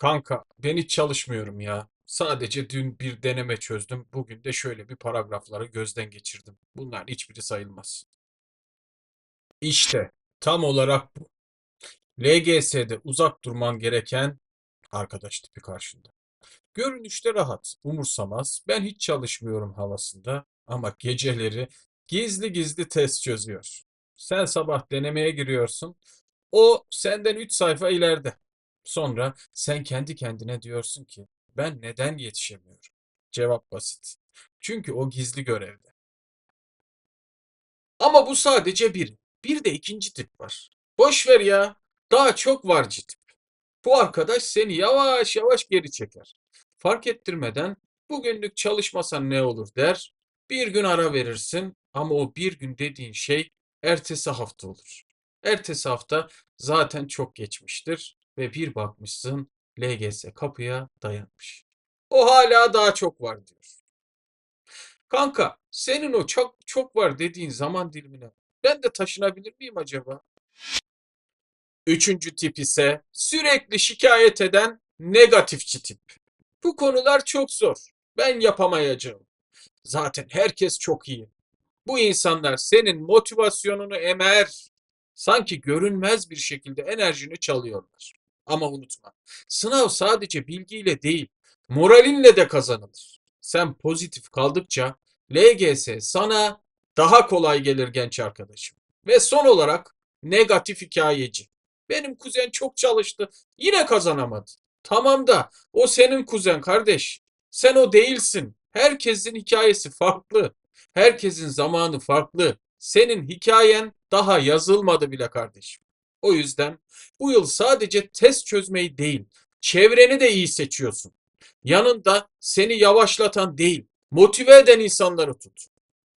Kanka ben hiç çalışmıyorum ya. Sadece dün bir deneme çözdüm. Bugün de şöyle bir paragrafları gözden geçirdim. Bunların hiçbiri sayılmaz. İşte tam olarak bu. LGS'de uzak durman gereken arkadaş tipi karşında. Görünüşte rahat, umursamaz. Ben hiç çalışmıyorum havasında ama geceleri gizli gizli test çözüyor. Sen sabah denemeye giriyorsun. O senden 3 sayfa ileride. Sonra sen kendi kendine diyorsun ki ben neden yetişemiyorum? Cevap basit. Çünkü o gizli görevde. Ama bu sadece biri. Bir de ikinci tip var. Boş ver ya. Daha çok var tip. Bu arkadaş seni yavaş yavaş geri çeker. Fark ettirmeden bugünlük çalışmasan ne olur der. Bir gün ara verirsin ama o bir gün dediğin şey ertesi hafta olur. Ertesi hafta zaten çok geçmiştir ve bir bakmışsın LGS kapıya dayanmış. O hala daha çok var diyor. Kanka senin o çok çok var dediğin zaman dilimine ben de taşınabilir miyim acaba? Üçüncü tip ise sürekli şikayet eden negatifçi tip. Bu konular çok zor. Ben yapamayacağım. Zaten herkes çok iyi. Bu insanlar senin motivasyonunu emer. Sanki görünmez bir şekilde enerjini çalıyorlar. Ama unutma, sınav sadece bilgiyle değil, moralinle de kazanılır. Sen pozitif kaldıkça LGS sana daha kolay gelir genç arkadaşım. Ve son olarak negatif hikayeci. Benim kuzen çok çalıştı, yine kazanamadı. Tamam da o senin kuzen kardeş. Sen o değilsin. Herkesin hikayesi farklı. Herkesin zamanı farklı. Senin hikayen daha yazılmadı bile kardeşim. O yüzden bu yıl sadece test çözmeyi değil, çevreni de iyi seçiyorsun. Yanında seni yavaşlatan değil, motive eden insanları tut.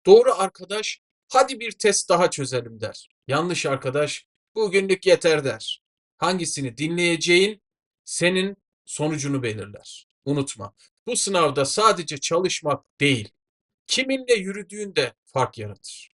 Doğru arkadaş, hadi bir test daha çözelim der. Yanlış arkadaş, bugünlük yeter der. Hangisini dinleyeceğin senin sonucunu belirler. Unutma, bu sınavda sadece çalışmak değil, kiminle yürüdüğün de fark yaratır.